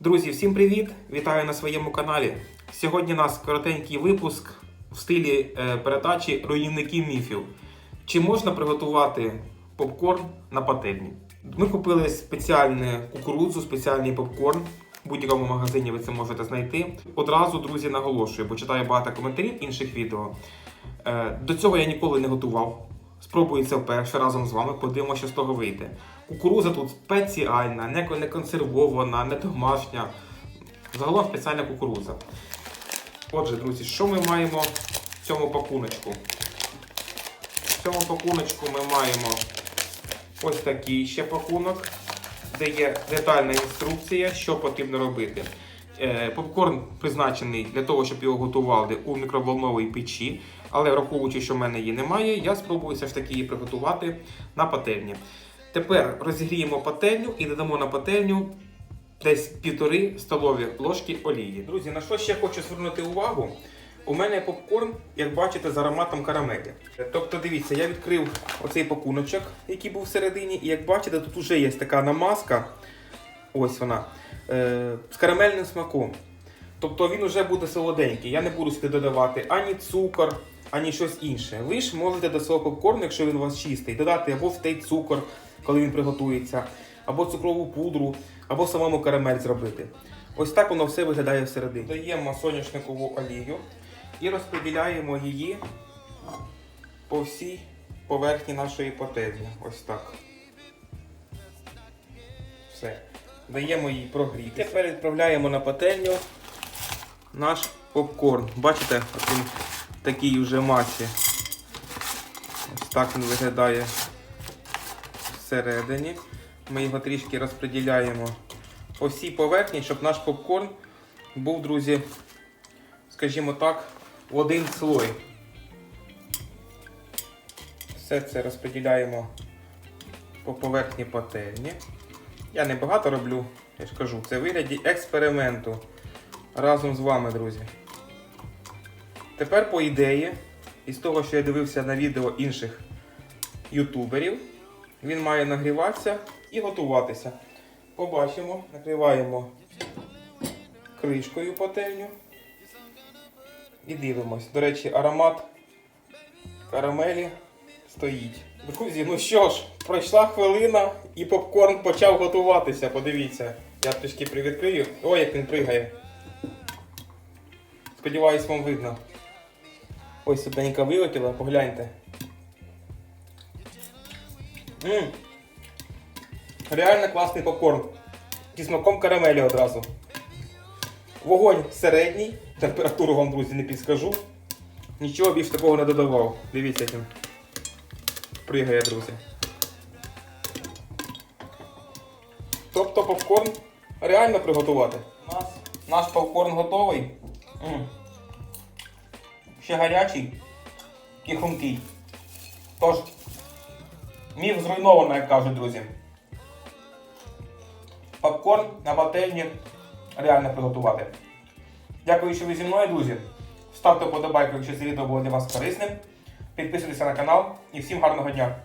Друзі, всім привіт! Вітаю на своєму каналі. Сьогодні у нас коротенький випуск в стилі е, передачі руйнівники міфів. Чи можна приготувати попкорн на пательні? Ми купили спеціальну кукурудзу, спеціальний попкорн. В будь-якому магазині ви це можете знайти. Одразу, друзі, наголошую, бо читаю багато коментарів інших відео. Е, До цього я ніколи не готував. Спробую це вперше разом з вами, подивимося, що з того вийде. Кукуруза тут спеціальна, не консервована, не домашня. Загалом спеціальна кукуруза. Отже, друзі, що ми маємо в цьому пакуночку? В цьому пакуночку ми маємо ось такий ще пакунок, де є детальна інструкція, що потрібно робити. Е, Попкорн призначений для того, щоб його готували у мікроволновій печі, але враховуючи, що в мене її немає, я спробую все ж таки її приготувати на пательні. Тепер розігріємо пательню і додамо на пательню десь півтори столові ложки олії. Друзі, на що ще хочу звернути увагу? У мене попкорн, як бачите, з ароматом карамелі. Тобто, дивіться, я відкрив оцей пакуночок, який був всередині, і як бачите, тут вже є така намазка. Ось вона. Е, з карамельним смаком. Тобто він вже буде солоденький. Я не буду сюди додавати ані цукор, ані щось інше. Ви ж можете до свого попкорну, якщо він у вас чистий, додати або в той цукор, коли він приготується, або цукрову пудру, або самому карамель зробити. Ось так воно все виглядає всередині. Даємо соняшникову олію і розподіляємо її по всій поверхні нашої пательні. Ось так. Все. Даємо їй прогріти. Тепер відправляємо на пательню наш попкорн. Бачите, він в такій вже масі. Ось так він виглядає всередині. Ми його трішки розподіляємо по всій поверхні, щоб наш попкорн був, друзі, скажімо так, в один слой. Все це розподіляємо по поверхні пательні. Я не багато роблю, я ж кажу, це в вигляді експерименту разом з вами, друзі. Тепер, по ідеї, із того, що я дивився на відео інших ютуберів, він має нагріватися і готуватися. Побачимо, накриваємо кришкою пательню і дивимось. До речі, аромат карамелі стоїть. Друзі, ну що ж, пройшла хвилина і попкорн почав готуватися. Подивіться, я трішки привідкрию. Ой, як він пригає. Сподіваюсь, вам видно. Ось суденька вилетіла, погляньте. Ммм. Реально класний попкорн. Зі смаком карамелі одразу. Вогонь середній. Температуру вам, друзі, не підскажу. Нічого більш такого не додавав. Дивіться, пригає, друзі. Тобто попкорн реально приготувати. У нас наш попкорн готовий. М. Ще гарячий і хрумкий. Тож, міф зруйновано, як кажуть, друзі. Попкорн на пательні реально приготувати. Дякую, що ви зі мною, друзі. Ставте вподобайку, якщо це відео було для вас корисним. Підписуйтесь на канал і всім гарного дня!